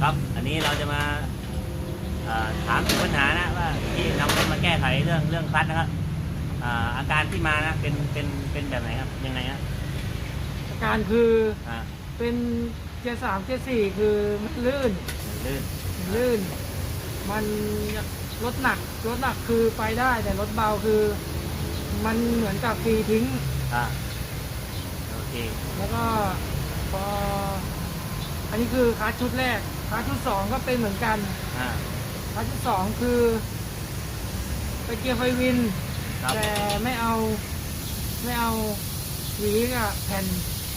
ครับ อันนี้เราจะมาเอ่อถามถึงปัญหานะว่าที่นำรถมาแก้ไขเรื่องเรื่องคลัตช์นะครับอ่าอาการที่มานะเป็นเป็นเป็นแบบไหนครับยังไงฮะอาการคืออ่าเป็นเกียร์สามเกียร์สี่คือมันลื่นลื่นมันลื่น มันรถหนักรถหนักคือไปได้แต่รถเบาคือ มันเหมือนกับฟรีทิ้งอ่าโอเคแล้วก็พออันนี้คือคลาสชุดแรก คลาสชุดสองก็เป็นเหมือนกันอ่าคลาสชุดสองคือไปเกียร์ไฟวิน ครับ แต่ไม่เอาไม่เอาหวีกับแผ่น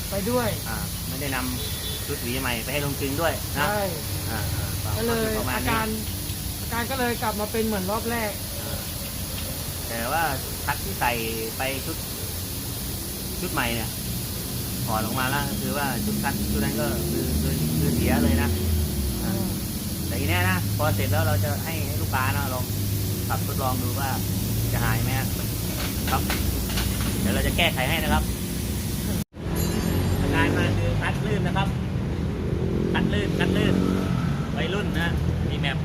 ไปด้วยอ่าไม่ได้นำชุดหวีใหม่ไปให้ลงกลึงด้วยนะใช่อ่าอ่าปรับก็เลยประมาณอานี้การอาการก็เลยกลับมาเป็นเหมือนรอบแรก อ่าแต่ว่าคลัตช์ที่ใส่ไปชุด ชุดใหม่เนี่ยถอดออกมาแล้วก็คือว่าชุดคลัตช์ชุดนั้นก็คือคือคือเสียเลยนะ แต่ทีเนี้ยนะพอเสร็จแล้วเราจะให้ให้ลูกค้านะลองขับทดลองดูว่าจะหายไหมครับ เดี๋ยวเราจะแก้ไขให้นะครับอาการมาคือคัดลื่นนะครับคัดลื่นคัดลื่นวัยรุ่นนะมีแมป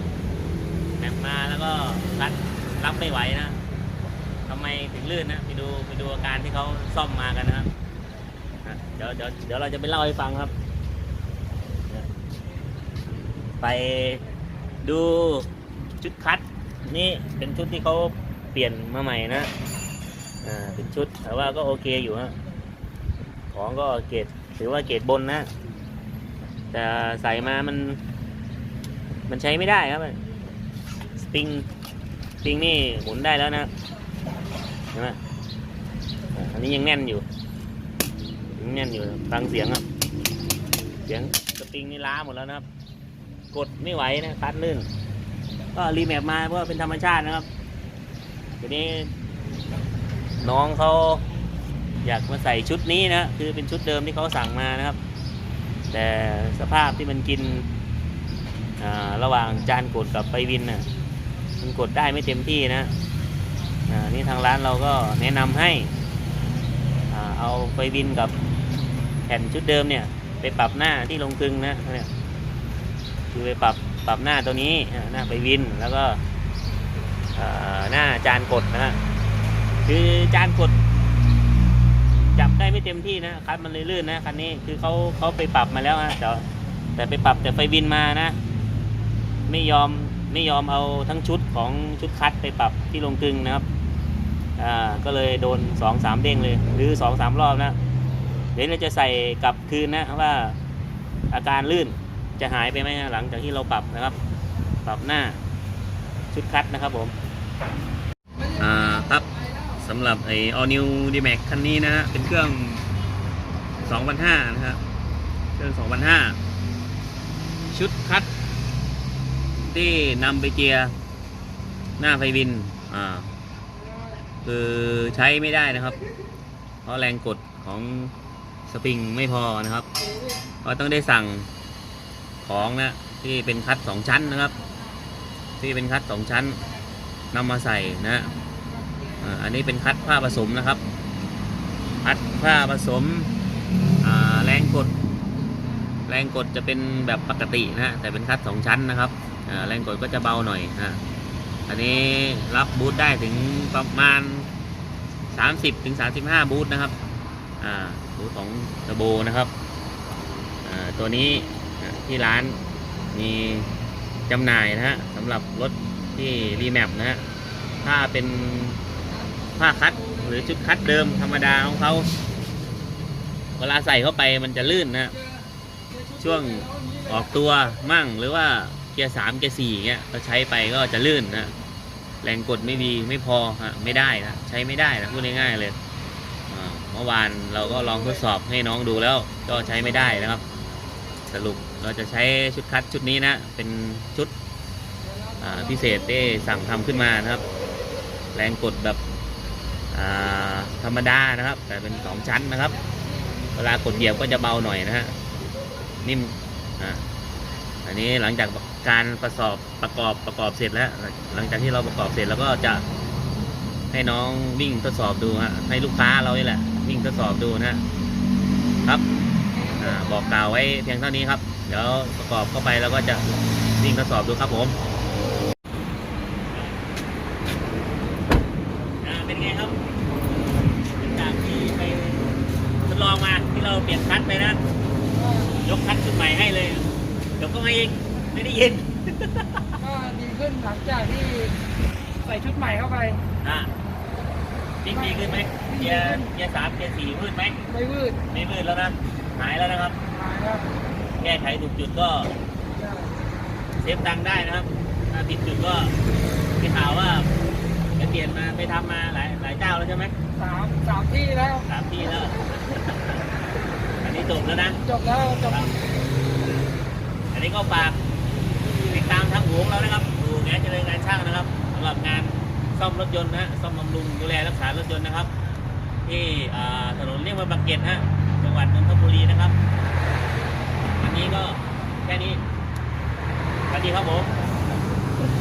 แมปมาแล้วก็คัดรับไม่ไหวนะทำไมถึงลื่นนะไปดูไปดูอาการที่เขาซ่อมมากันนะครับเดี๋ยวเดี๋ยวเดี๋ยวเราจะไปเล่าให้ฟังครับ ไปดูชุดคัดนี่เป็นชุดที่เขาเปลี่ยนมาใหม่นะอ่าเป็นชุดแต่ว่าก็โอเคอยู่ฮะของก็เกรดถือว่าเกรดบนนะ แต่ใส่มามัน มันใช้ไม่ได้ครับสปริงสปริงนี่หมุนได้แล้วนะเห็นไหมอันนี้ยังแน่นอยู่ยังแน่นอยู่ฟังเสียงครับ เสียงสปริงนี่ล้าหมดแล้วนะครับ กดไม่ไหวนะคัดลื่น ก็รีแมปมาเพราะเป็นธรรมชาตินะครับทีนี้น้องเขาอยากมาใส่ชุดนี้นะคือเป็นชุดเดิมที่เขาสั่งมานะครับ แต่สภาพที่มันกินระหว่างจานกดกับไฟวินน่ะมันกดได้ไม่เต็มที่นะนี่ทางร้านเราก็แนะนำให้อเอาไฟวินกับแผ่นชุดเดิมเนี่ยไปปรับหน้าที่ลงกลึงนะเนี่ย คือไปปรับปรับหน้าตัวนี้หน้าไปวินแล้วก็หน้าจานกดนะฮะคือจานกด จับได้ไม่เต็มที่นะคันมันเลยลื่นนะคันนี้คือเขาเขาไปปรับมาแล้วฮะแต่แต่ไปปรับแต่ไฟวินมานะ ไม่ยอมไม่ยอมเอาทั้งชุดของชุดคัดไปปรับที่ลงกึงนะครับอ่าก็เลยโดนสองสามเด้งเลยหรือสองสามรอบนะเดี๋ยวเราจะใส่กลับคืนนะว่าอาการลื่น จะหายไปไหมฮะหลังจากที่เราปรับนะครับ ปรับหน้าชุดคัดนะครับผม อ่าครับสำหรับไอ all new d m a x คันนี้นะฮะเป็นเครื่อง2005นะครับเครื่อง2005 ชุดคัด ที่นำไปเกียร์ หน้าไฟวิน อ่า คือใช้ไม่ได้นะครับ เพราะแรงกดของสปริงไม่พอนะครับ ก็ต้องได้สั่ง ของนะที่เป็นคัดสองชั้นนะครับ ที่เป็นคัดสองชั้นนำมาใส่นะอันนี้เป็นคัดผ้าผสมนะครับคัดผ้าผสมแรงกด แรงกดจะเป็นแบบปกตินะแต่เป็นคัดสองชั้นนะครับแรงกดก็จะเบาหน่อยนะอันนี้รับบูทได้ถึงประมาณ 30ถึง35 บูทนะครับบูทของเทอร์โบนะครับตัวนี้ ที่ร้านมีจำหน่ายนะฮะสำหรับรถที่รีแมปนะฮะถ้าเป็นผ้าคัดหรือชุดคัดเดิมธรรมดาของเขาเวลาใส่เข้าไปมันจะลื่นนะฮะช่วงออกตัวมั่งหรือว่าเกียร์สามเกียร์สี่เงี้ยเราใช้ไปก็จะลื่นนะแรงกดไม่ดีไม่พอฮะไม่ได้นะใช้ไม่ได้นะพูดง่ายๆเลยเมื่อวานเราก็ลองทดสอบให้น้องดูแล้วก็ใช้ไม่ได้นะครับ สรุปเราจะใช้ชุดคัดชุดนี้นะ เป็นชุดพิเศษที่สั่งทำขึ้นมานะครับ แรงกดแบบธรรมดานะครับ แต่เป็นสองชั้นนะครับ เวลากดเหยียบก็จะเบาหน่อยนะฮะนิ่มอ่าอันนี้หลังจากการประกอบประกอบประกอบเสร็จแล้ว หลังจากที่เราประกอบเสร็จแล้วก็จะให้น้องวิ่งทดสอบดูฮะให้ลูกค้าเราเนี่แหละวิ่งทดสอบดูนะครับ บอกกล่าวไว้เพียงเท่านี้ครับ เดี๋ยวประกอบเข้าไปแล้วก็จะวิ่งทดสอบดูครับผมอ่าเป็นไงครับหลังจากที่ไปทดลองมาที่เราเปลี่ยนคัทไปนะ ยกคัทขึ้นใหม่ให้เลย เดี๋ยวก็ไม่ไม่ได้ยินก็ดีขึ้นหลังจากที่ใส่ชุดใหม่เข้าไปอะวิ่งดีขึ้นไหมเกียร์เกียร์สามเกียร์สี่มืดไหมไม่วืดไม่มืดแล้วนะ หายแล้วนะครับ หายแล้วแก้ไขถูกจุดก็ใช่เซฟตังค์ได้นะครับ ถ้าผิดจุดก็มีข่าวว่าจะเปลี่ยนมาไปทำมาหลายหลายเจ้าแล้วใช่ไหมสามสามที่แล้วสามที่แล้ว อันนี้จบแล้วนะ จบแล้วจบครับอันนี้ก็ฝากติดตามทางหวงเรานะครับดูงานเจริญงานช่างนะครับสำหรับงานซ่อมรถยนต์นะฮะซ่อมบำรุงดูแลรักษารถยนต์นะครับ ที่อ่าถนนเรียกว่าบางเกตฮะจัง หวัดนนทบุรีนะครับอันนี้ก็แค่นี้สวัสดีครับผม